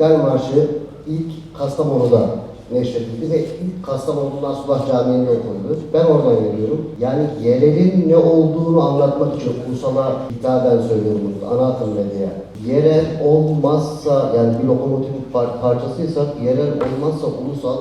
İstiklal Marşı ilk Kastamonu'da neşredildi ve ilk Kastamonu'dan Sullah Camii'nde okundu. Ben oradan geliyorum. Yani yerelin ne olduğunu anlatmak için ulusala hitaben söylüyorum bunu. Ana akım medyaya. Yerel olmazsa yani bir lokomotif par- parçasıysak yerel olmazsa ulusal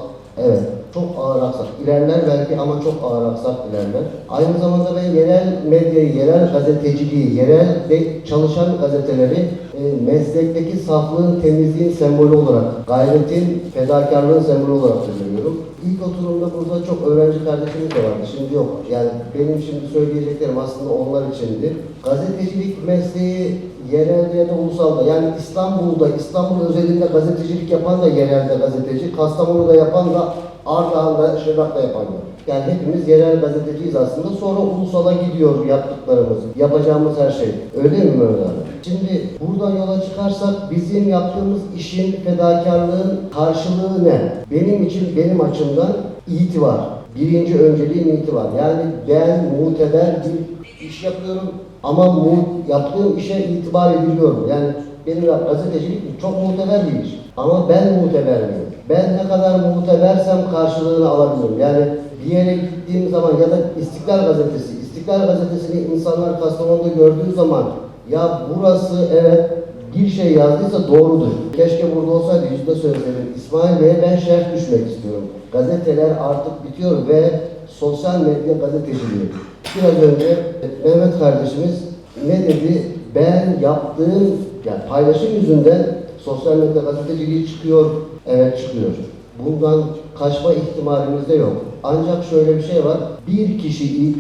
Evet, çok ağır aksak ilerler belki ama çok ağır aksak ilerler. Aynı zamanda ben yerel medyayı, yerel gazeteciliği, yerel ve çalışan gazeteleri e, meslekteki saflığın, temizliğin sembolü olarak, gayretin, fedakarlığın sembolü olarak görüyorum. İlk oturumda burada çok öğrenci kardeşimiz de vardı, şimdi yok. Yani benim şimdi söyleyeceklerim aslında onlar içindi. Gazetecilik mesleği yerelde ya da ulusalda yani İstanbul'da, İstanbul özelinde gazetecilik yapan da yerelde gazeteci, Kastamonu'da yapan da Ardahan'da, Şırnak'ta yapan da. Yani hepimiz yerel gazeteciyiz aslında. Sonra ulusala gidiyor yaptıklarımız, yapacağımız her şey. Öyle mi Mehmet abi? Şimdi buradan yola çıkarsak bizim yaptığımız işin, fedakarlığın karşılığı ne? Benim için, benim açımdan itibar. Birinci önceliğim itibar. Yani ben muteber bir iş yapıyorum ama mu, yaptığım işe itibar ediliyorum. Yani benim gazetecilik çok muteber bir. Ama ben muteber miyim? Ben ne kadar mutebersem karşılığını alabilirim. Yani bir yere gittiğim zaman ya da İstiklal Gazetesi, İstiklal Gazetesi'ni insanlar Kastamonu'da gördüğü zaman ya burası evet bir şey yazdıysa doğrudur. Keşke burada olsaydı yüzde söyleseydim. İsmail Bey'e ben şerh düşmek istiyorum. Gazeteler artık bitiyor ve sosyal medya gazeteciliği. Biraz önce Mehmet kardeşimiz ne dedi? Ben yaptığım yani paylaşım yüzünden sosyal medya gazeteciliği çıkıyor. Evet çıkıyor. Bundan kaçma ihtimalimiz de yok. Ancak şöyle bir şey var. Bir kişi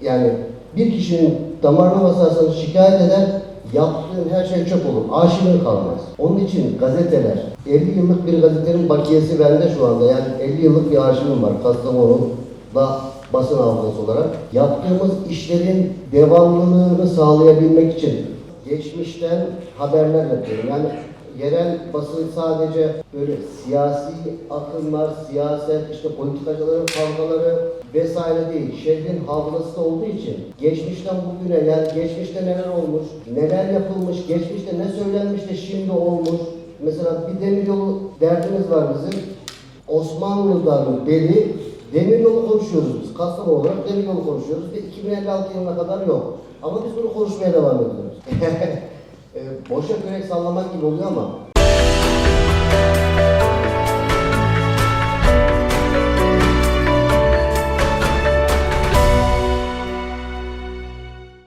yani bir kişinin damarına basarsanız şikayet eder, yaptığın her şey çöp olur. Arşivin kalmaz. Onun için gazeteler, 50 yıllık bir gazetenin bakiyesi bende şu anda. Yani 50 yıllık bir arşivim var Kastamonu'da basın hafızası olarak. Yaptığımız işlerin devamlılığını sağlayabilmek için geçmişten haberler yapıyorum. Yani yerel basın sadece böyle siyasi akımlar, siyaset, işte politikacıların kavgaları vesaire değil. Şehrin hafızası olduğu için geçmişten bugüne yani geçmişte neler olmuş, neler yapılmış, geçmişte ne söylenmiş de şimdi olmuş. Mesela bir demiryolu derdimiz var bizim. Osmanlı'dan beri demiryolu konuşuyoruz biz. Kastamonu olarak demiryolu konuşuyoruz ve 2056 yılına kadar yok. Ama biz bunu konuşmaya devam ediyoruz. E, boşa kürek sallamak gibi oluyor ama